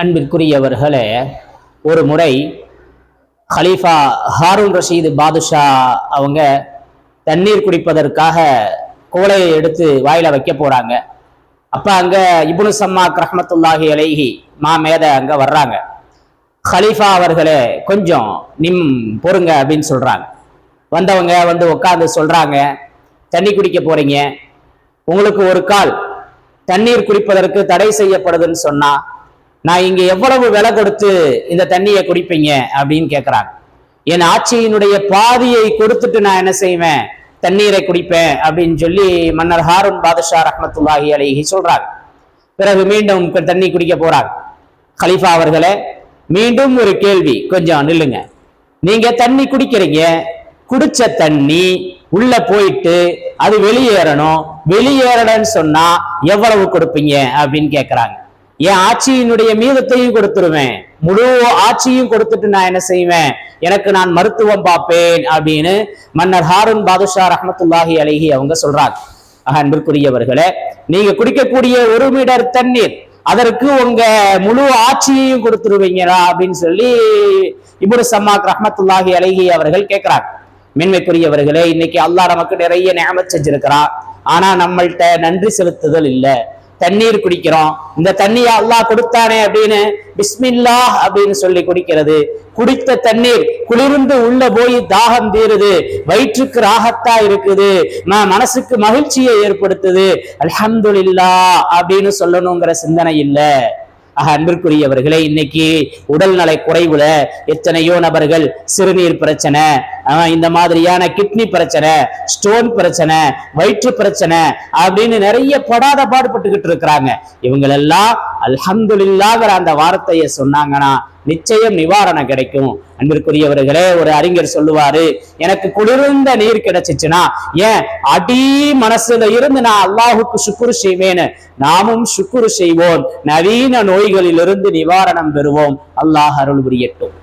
அன்பிற்குரியவர்களே ஒரு முறை ஹலீஃபா ஹாரூன் ரஷீது பாதுஷா அவங்க தண்ணீர் குடிப்பதற்காக கோலையை எடுத்து வாயில வைக்க போறாங்க. அப்ப அங்க இபுனு சம்மா கிரஹமத்துல்லாஹி அலைஹி மா மேத அங்க வர்றாங்க. ஹலீஃபா அவர்களே கொஞ்சம் நிம் பொறுங்க அப்படின்னு சொல்றாங்க. வந்தவங்க வந்து உட்காந்து சொல்றாங்க தண்ணி குடிக்க போறீங்க. உங்களுக்கு ஒரு கால் தண்ணீர் குடிப்பதற்கு தடை செய்யப்படுதுன்னு சொன்னா நான் இங்க எவ்வளவு விலை கொடுத்து இந்த தண்ணியை குடிப்பீங்க அப்படின்னு கேட்கிறாங்க என் ஆட்சியினுடைய பாதியை கொடுத்துட்டு நான் என்ன செய்வேன்? தண்ணீரை குடிப்பேன் அப்படின்னு சொல்லி மன்னர் ஹாரூன் பாதுஷா ரஹமத்துல்லாஹி அலைஹி சொல்றாங்க. பிறகு மீண்டும் தண்ணி குடிக்க போறாங்க. கலீஃபா அவர்களே மீண்டும் ஒரு கேள்வி கொஞ்சம் நில்லுங்க. நீங்க தண்ணி குடிக்கிறீங்க குடிச்ச தண்ணி உள்ள போயிட்டு அது வெளியேறணும். வெளியேறணும்னு சொன்னா எவ்வளவு கொடுப்பீங்க அப்படின்னு கேட்கிறாங்க என் ஆட்சியினுடைய மீதத்தையும் கொடுத்துருவேன். முழு ஆட்சியும் கொடுத்துட்டு நான் என்ன செய்வேன்? எனக்கு நான் மருத்துவம் பார்ப்பேன் அப்படின்னு மன்னர் ஹாரூன் பாதுஷா ரஹமத்துல்லாஹி அழகி அவங்க சொல்றாங்க. அன்பிற்குரியவர்களே நீங்க குடிக்கக்கூடிய ஒரு மீட்டர் தண்ணீர் அதற்கு உங்க முழு ஆட்சியையும் கொடுத்துருவீங்களா அப்படின்னு சொல்லி இபுரு சம்மாக் ரஹமத்துல்லாஹி அழகி அவர்கள் கேட்கிறாங்க மென்மைக்குரியவர்களே இன்னைக்கு அல்லாஹ் நமக்கு நிறைய நியமத் செஞ்சிருக்கிறான். ஆனா நம்மள்ட்ட நன்றி செலுத்துதல் இல்ல. தண்ணீர் குடிக்கிறோம். இந்த தண்ணியை அல்லாஹ் கொடுத்தானே அப்படின்னு பிஸ்மில்லா அப்படின்னு சொல்லி குடிக்கிறது. குடித்த தண்ணீர் குளிர்ந்து உள்ள போய் தாகம் தீருது. வயிற்றுக்கு ராகத்தா இருக்குது. நான் மனசுக்கு மகிழ்ச்சியை ஏற்படுத்துது. அலமதுல்லா அப்படின்னு சொல்லணுங்கிற சிந்தனை இல்லை. ஆக அன்பிற்குரியவர்களே இன்னைக்கு உடல்நலை குறைவுல எத்தனையோ நபர்கள் சிறுநீர் பிரச்சனை ஆஹ் இந்த மாதிரியான கிட்னி பிரச்சனை ஸ்டோன் பிரச்சனை வயிற்று பிரச்சனை அப்படின்னு நிறைய படாத பாடுபட்டுக்கிட்டு இருக்கிறாங்க. இவங்களெல்லாம் அல்ஹம்துல்லாங்கிற அந்த வார்த்தையை சொன்னாங்கன்னா நிச்சயம் நிவாரணம் கிடைக்கும். அன்பிற்குரியவர்களே ஒரு அறிஞர் சொல்லுவாரு எனக்கு குளிர்ந்த நீர் கிடைச்சிச்சுன்னா ஏன் அடி மனசுல இருந்து நான் அல்லாஹுக்கு சுக்குரு செய்வேன்னு? நாமும் சுக்குரு செய்வோம். நவீன நோய்களிலிருந்து நிவாரணம் பெறுவோம். அல்லாஹ் அருள் புரியட்டும்.